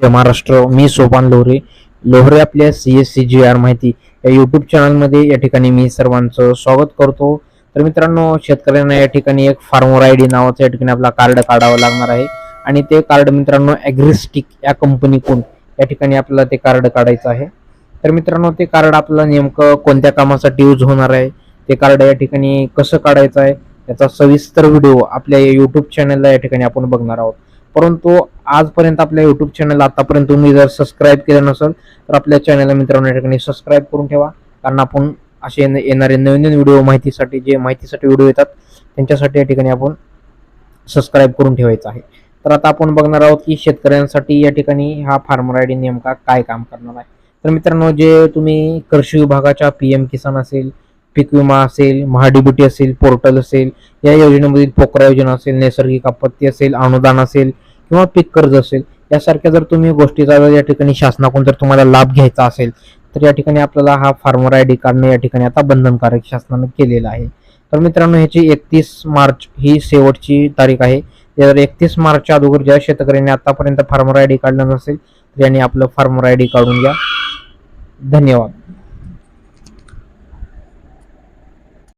जय महाराष्ट्र मी सोपान लोहरे. लोहरे आपल्या C S C G R माहिती. या यूट्यूब चॅनलमध्ये या ठिकाणी मी सर्वांचं स्वागत करतो. तर मित्रांनो शेतकऱ्यांना या ठिकाणी एक फार्मर आय डी नावाचं या ठिकाणी आपला कार्ड काढावं लागणार आहे. आणि ते कार्ड मित्रांनो ॲग्रिस्टिक या कंपनीकडून या ठिकाणी आपल्याला ते कार्ड काढायचं आहे. तर मित्रांनो ते कार्ड आपल्याला नेमकं कोणत्या कामासाठी यूज होणार आहे? ते कार्ड या ठिकाणी कसं काढायचं आहे? त्याचा सविस्तर व्हिडिओ आपल्या यूट्यूब चॅनलला या ठिकाणी आपण बघणार आहोत. परंतु आजपर्यंत आपल्या युट्यूब चॅनल आतापर्यंत तुम्ही जर सबस्क्राईब केलं नसेल तर आपल्या चॅनलला मित्रांनो या ठिकाणी सबस्क्राईब करून ठेवा. कारण आपण असे येणारे नवीन नवीन व्हिडिओ माहितीसाठी जे माहितीसाठी व्हिडिओ येतात त्यांच्यासाठी या ठिकाणी आपण सबस्क्राईब करून ठेवायचं आहे. तर आता आपण बघणार आहोत की शेतकऱ्यांसाठी या ठिकाणी हा फार्मर आय डी नेमका काय काम करणार आहे. तर मित्रांनो जे तुम्ही कृषी विभागाच्या पी एम किसान असेल पीक विमा असेल महाडीबीटी असेल पोर्टल असेल या योजनेमधील पोकरा योजना असेल नैसर्गिक आपत्ती असेल अनुदान असेल किंवा पीक कर्ज असेल यासारख्या जर तुम्ही गोष्टीचा जर या ठिकाणी शासनाकडून जर तुम्हाला लाभ घ्यायचा असेल तर या ठिकाणी आपल्याला हा फार्मर आय डी कार्डने या ठिकाणी आता बंधनकारक शासनाने केलेला आहे. तर मित्रांनो ह्याची एकतीस मार्च ही शेवटची तारीख आहे. जर एकतीस मार्चच्या अगोदर ज्या शेतकऱ्यांनी आतापर्यंत फार्मर आय डी काढलं नसेल तर यांनी आपलं फार्मर आय डी काढून घ्या. धन्यवाद.